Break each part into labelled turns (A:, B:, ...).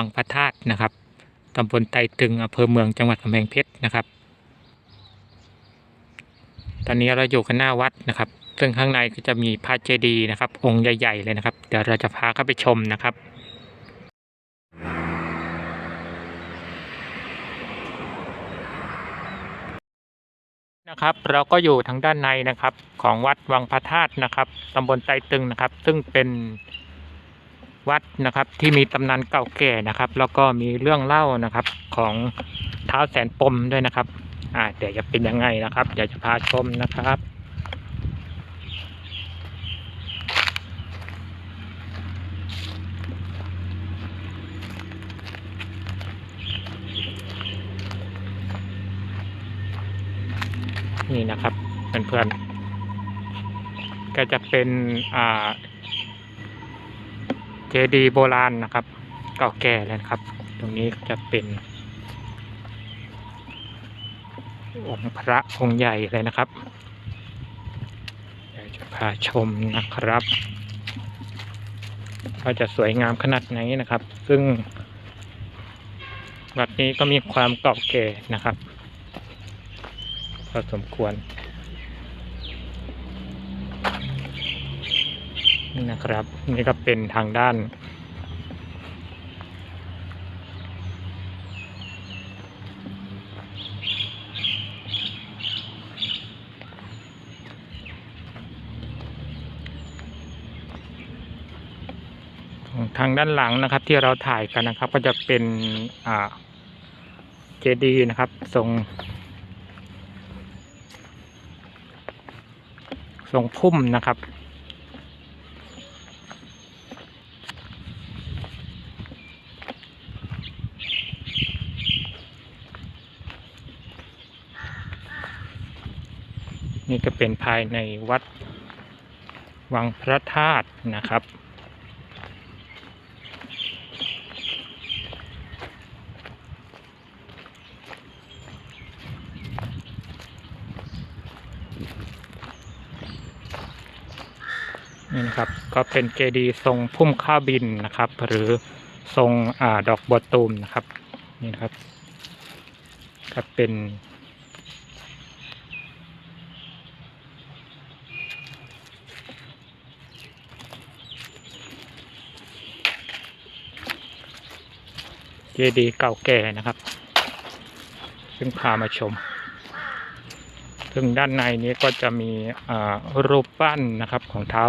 A: วังพระธาตุนะครับตำบลไตรตึงอำเภอเมืองจังหวัดกำแพงเพชรนะครับ ตอนนี้เราอยู่กันหน้าวัดนะครับ ซึ่งข้างในก็จะมีพระเจดีย์นะครับ องค์ใหญ่ๆเลยนะครับ เดี๋ยวเราจะพาเข้าไปชมนะครับนะครับเราก็อยู่ทางด้านในนะครับของวัดวังพระธาตุนะครับตำบลไตรตึงนะครับ ซึ่งเป็น วัดนะครับที่มีตำนานเก่าแก่นะครับ แล้วก็มีเรื่องเล่านะครับของเท้าแสนปมด้วยนะครับ อ่าเดี๋ยวจะเป็นยังไงนะครับเดี๋ยวจะพาชมนะครับนี่นะครับเพื่อนๆก็จะเป็นอ่า เจดีย์โบราณนะครับ เก่าแก่เลยครับ ตรงนี้จะเป็นองค์พระองค์ใหญ่เลยนะครับจะพาชมนะครับว่าจะสวยงามขนาดไหนนะครับ ซึ่ง วัดนี้ก็มีความเก่าแก่นะครับพอสมควร นี่นะครับ นี่ก็เป็นทางด้าน ทางด้านหลังนะครับที่เราถ่ายกันนะครับ ก็จะเป็นอ่าเจดีย์นะครับทรงทรงพุ่มนะครับ นี่ก็เป็นภายในวัดวังพระธาตุนะครับ นี่นะครับก็เป็นเจดีย์ทรงพุ่มข้าวบินนะครับ หรือทรงอดอกบัวตูมนะครับนี่นะครับก็เป็น ดีย์เก่าแก่นะครับ ซึ่งพามาชมซึ่งด้านในนี้ก็จะมีรูปปั้นนะครับของเท้า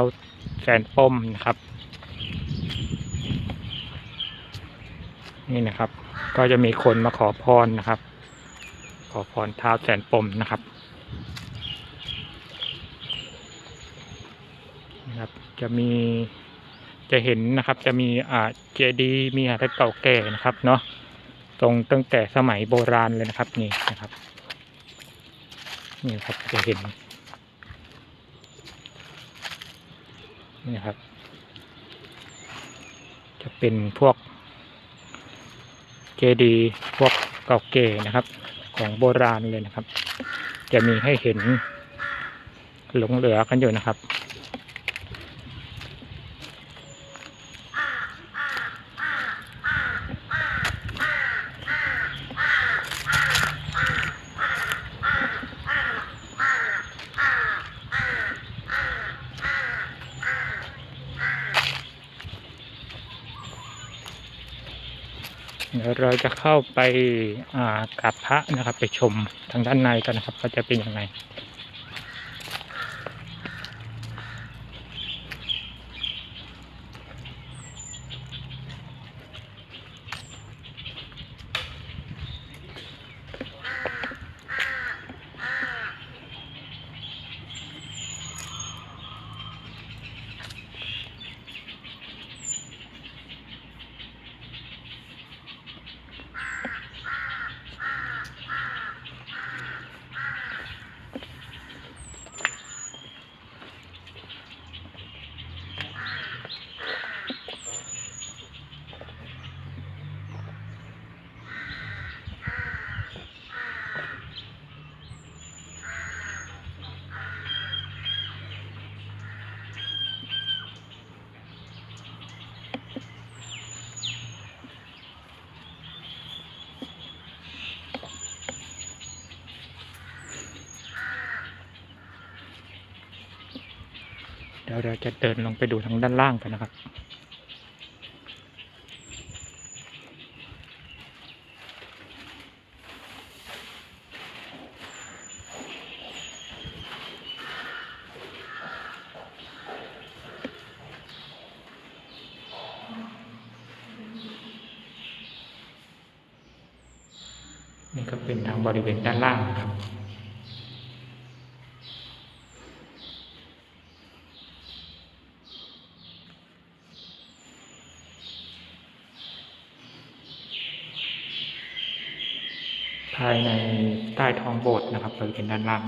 A: แสนปมนะครับ นี่นะครับ ก็จะมีคนมาขอพรนะครับ ขอพรเท้าแสนปมนะครับนะครับ จะมี จะเห็นนะครับจะมีอ่าเจดีมีอะไรเก่าแก่นะครับเนาะตรงตั้งแต่สมัยโบราณเลยนะครับนี่นะครับนี่ครับจะเห็นนี่ครับ จะเป็นพวกเจดีพวกเก่าเก่นะครับ ของโบราณเลยนะครับ จะมีให้เห็นหลงเหลือกันอยู่นะครับ ดี๋ยวเราจะเข้าไปกราบพระนะครับ ไปชมทางด้านในกันนะครับว่าจะเป็นยังไง เราจะเดินลงไปดูทางด้านล่างกันนะครับ นี่ก็เป็นทางบริเวณด้านล่างครับ ภายในใต้ท้องโบสถ์นะครับเริเวณด้านล่าง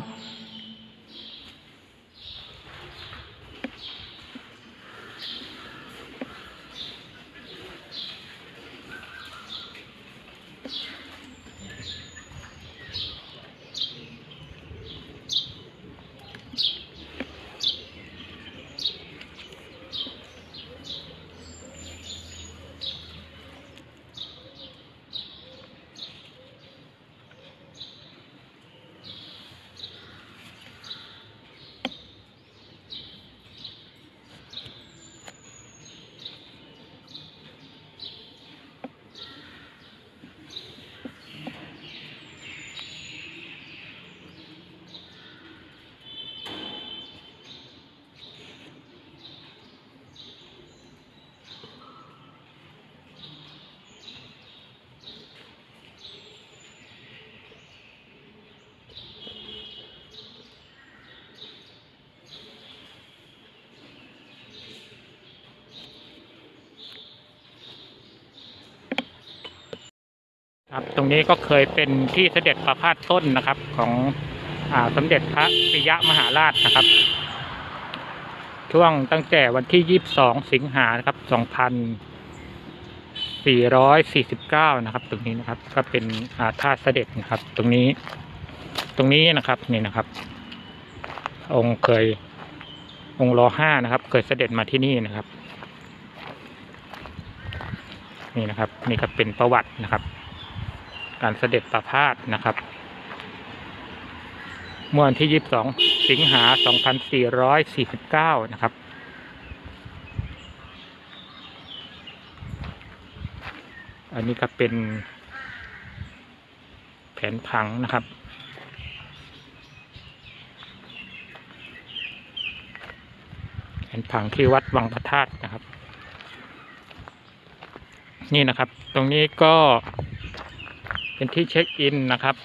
A: ครับตรงนี้ก็เคยเป็นที่เสด็จประพาสต้นนะครับของอสมเด็จพระปิยะมหาราชนะครับ ช่วงตั้งแต่วันที่ 22 สิงหานะครับ 2449 นะครับ ตรงนี้นะครับก็เป็นท่าเสด็จนะครับ ตรงนี้ตรงนี้นะครับนี่นะครับ องค์เคยองค์รอห้านะครับ เคยเสด็จมาที่นี่นะครับ นี่นะครับ นี่ก็เป็นประวัตินะครับ การเสด็จประพาสนะครับเมื่อวันที่ 22 สิงหา 2449 นะครับ อันนี้ก็เป็นแผนผังนะครับแผนผังที่วัดวังพระธาตุนะครับ นี่นะครับ ตรงนี้ก็ เป็นที่เช็คอินนะครับ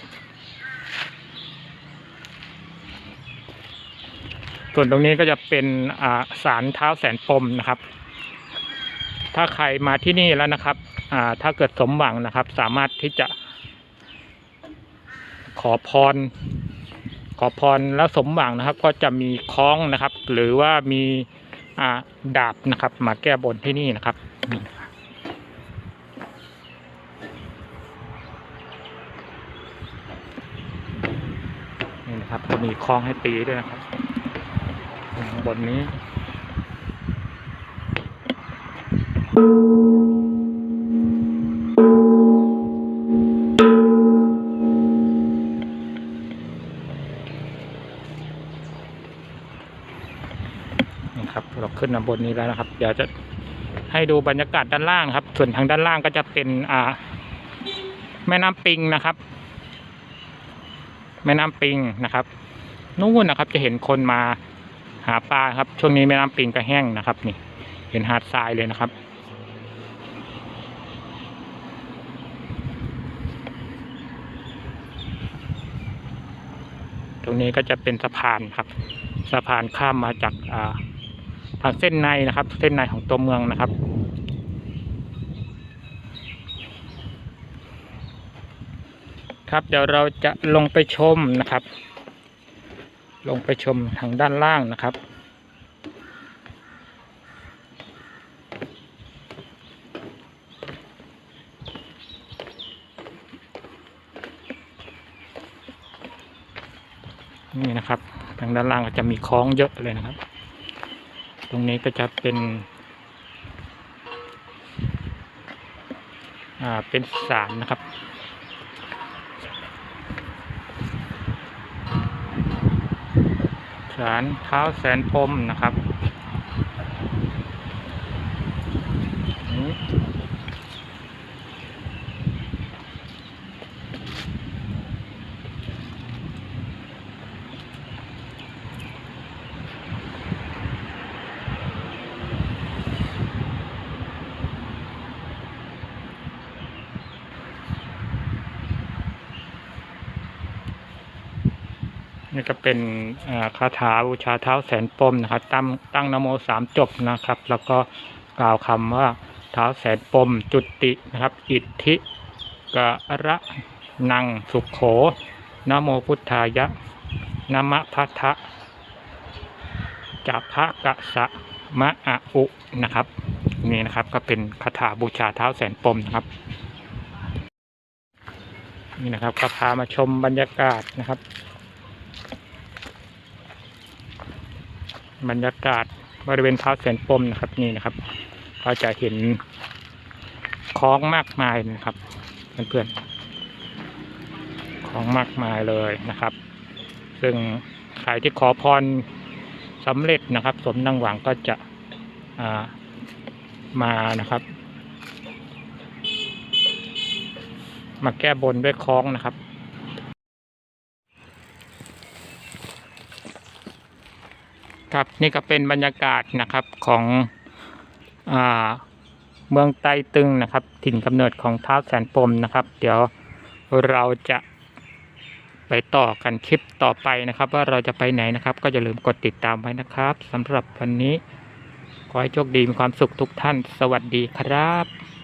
A: ส่วนตรงนี้ก็จะเป็นอ่าศาลเท้าแสนปมนะครับ ถ้าใครมาที่นี่แล้วนะครับอ่าถ้าเกิดสมหวังนะครับ สามารถที่จะ ขอพร ขอพรแล้วสมหวังนะครับ ก็จะมีคล้องนะครับ หรือว่ามีอ่าดาบนะครับ มาแก้บนที่นี่นะครับ นี่นะ คลองให้ตีด้วยนะครับบนนี้นะครับเราขึ้นมาบนนี้แล้วนะครับ เดี๋ยวจะให้ดูบรรยากาศด้านล่างครับ ส่วนทางด้านล่างก็จะเป็นอ่า แม่น้ำปิงนะครับ แม่น้ำปิงนะครับ นู่นนะครับ จะเห็นคนมาหาปลาครับ ช่วงนี้แม่น้ำปิงก็แห้งนะครับ นี่ เห็นหาดทรายเลยนะครับ ตรงนี้ก็จะเป็นสะพานครับ สะพานข้ามมาจากอ่าทางเส้นในนะครับ เส้นในของตัวเมืองนะครับครับเดี๋ยวเราจะลงไปชมนะครับ ลงไปชมทางด้านล่างนะครับ นี่นะครับ ทางด้านล่างก็จะมีคล้องเยอะเลยนะครับ ตรงนี้ก็จะเป็น อ่า เป็นศาลนะครับ ศาลเท้าแสนพรมนะครับ นี่ก็เป็นคาถาบูชาเท้าแสนปมนะครับ ตั้งตั้งนโมสามจบนะครับ แล้วก็กล่าวคำว่าเท้าแสนปมจุตินะครับ อิทธิกะระนังสุขโขนโมพุทธายะนมะพัทธะจะพะกะสะมะอะอุนะครับ นี่นะครับก็เป็นคาถาบูชาเท้าแสนปมนะครับนี่นะครับก็พามาชมบรรยากาศนะครับ บรรยากาศบริเวณเท้าแสนปมนะครับนี่นะครับ ก็จะเห็นคล้องมากมายนะครับเพื่อนๆคล้องมากมายเลยนะครับ ซึ่งใครที่ขอพรสำเร็จนะครับ สมดังหวังก็จะามานะครับ มาแก้บนด้วยคล้องนะครับ ครับนี่ก็เป็นบรรยากาศนะครับของอ่าเมืองไตตึงนะครับ ถิ่นกำเนิดของท้าวแสนปมนะครับ เดี๋ยวเราจะไปต่อกันคลิปต่อไปนะครับ ว่าเราจะไปไหนนะครับ ก็อย่าลืมกดติดตามไว้นะครับสำหรับวันนี้ ขอให้โชคดีมีความสุขทุกท่าน สวัสดีครับ